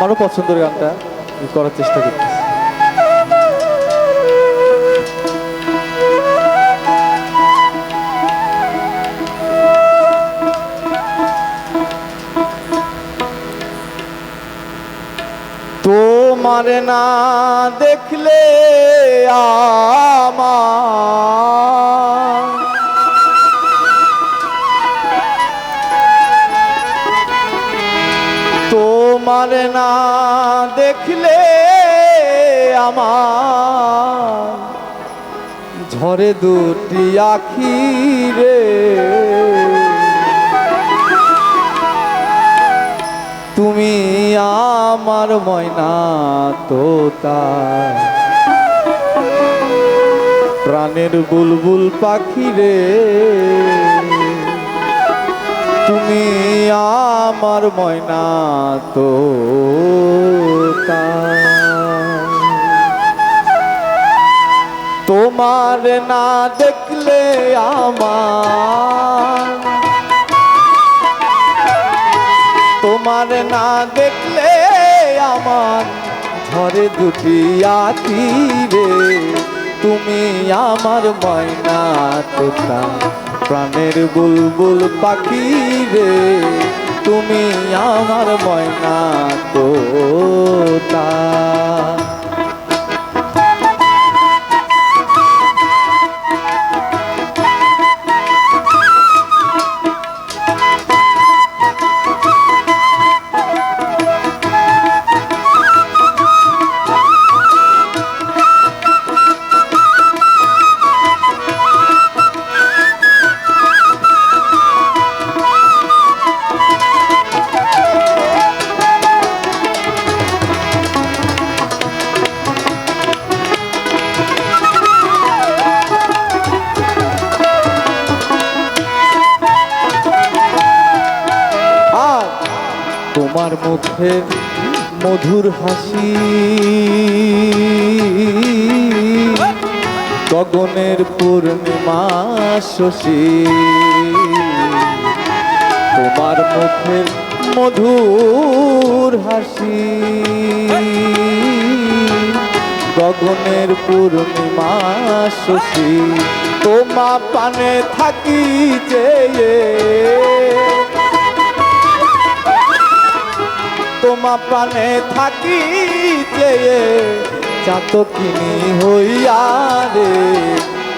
আমারও পছন্দের গানটা করার চেষ্টা করতেছি। তোমার না দেখলে আমার তোমার না দেখলে আমার ঝরে দুটি আখি রে। তুমি আমার ময়না তোতা। প্রাণের বুলবুল পাখি রে। তুমি আমার ময়না তোতা। তোমার না দেখলে আমার। তোমার না দেখলে আমার। ঘরে দুটি আতি রে। তুমি আমার ময়না তোতা প্রাণের বুলবুল পাখি রে। তুমি আমার ময়না তোতা। তোমার মুখে মধুর হাসি। গগনের পূর্ণিমা শশী। তোমার মুখের মধুর হাসি। গগনের পূর্ণিমা শশী। তোমা পানে থাকি চেয়ে তোমা পানে থাকি যে চাতকিনি হইয়া রে।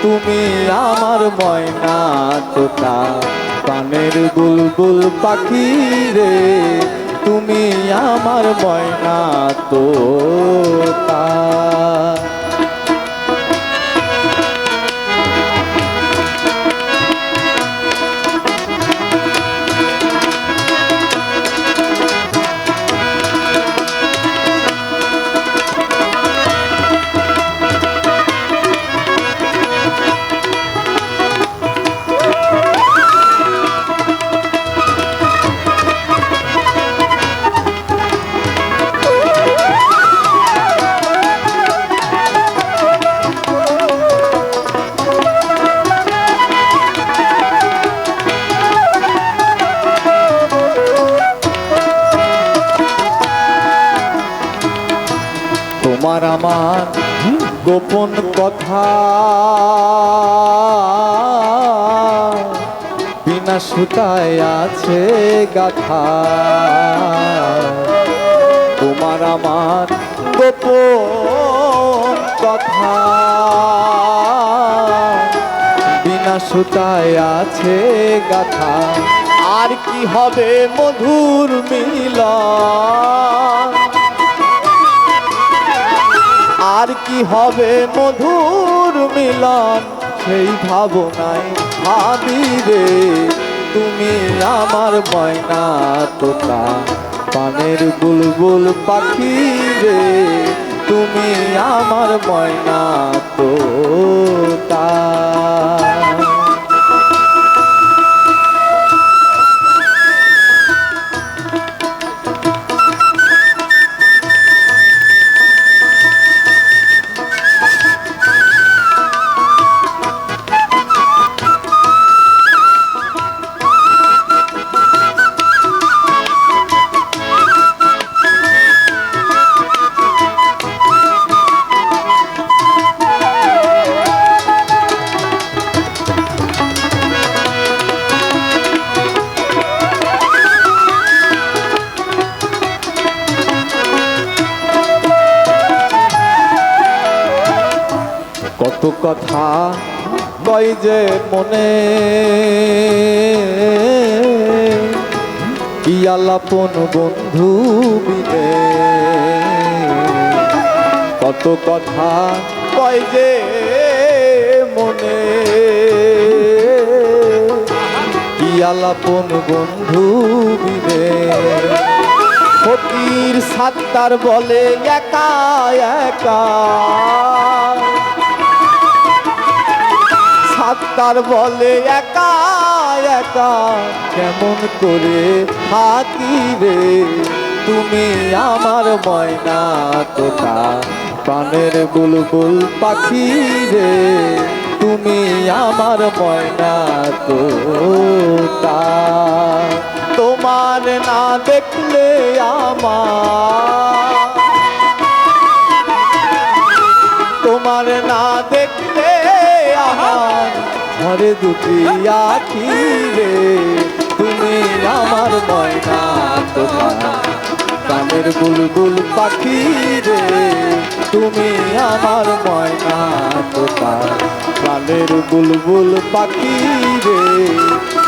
তুমি আমার ময়না তোতা পানের বুলবুল পাখি রে। তুমি আমার ময়না তোতা। তোমার আমার গোপন কথা। বিনা সুতায় আছে গাথা। তোমার আমার গোপন কথা। বিনা সুতায় আছে গাথা। আর কি হবে মধুর মিলন? আর কি হবে মধুর মিলন? সেই ভাবনায় ভাবি রে, তুমি আমার ময়না তোতা পানের বুলবুল পাখি রে, তুমি আমার ময়না তোতা কত কথা কই যে মনে? কি আলাপন বন্ধু বিনে কত কথা কয় যে মনে? কি আলাপন বন্ধু বিনে ফকির সাত্তার বলে, একা একা। সাত্তার বলে একা একা। কেমন করে থাকি রে তুমি আমার ময়না তোতা। প্রাণের বুলবুল পাখি রে তুমি আমার ময়না তোতা। তোমার না দেখলে আমার, তোমার না দেখলে ঘরে দুটি আখি রে। তুমি আমার ময়না তোমার কানের বুলবুল পাখি রে। তুমি আমার ময়না তোমার কানের বুলবুল পাখি রে।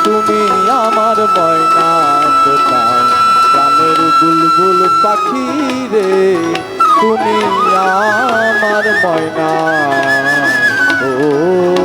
তুমি আমার ময়না তোমার প্রাণের বুলবুল পাখি রে। তুমি আমার ময়না। ও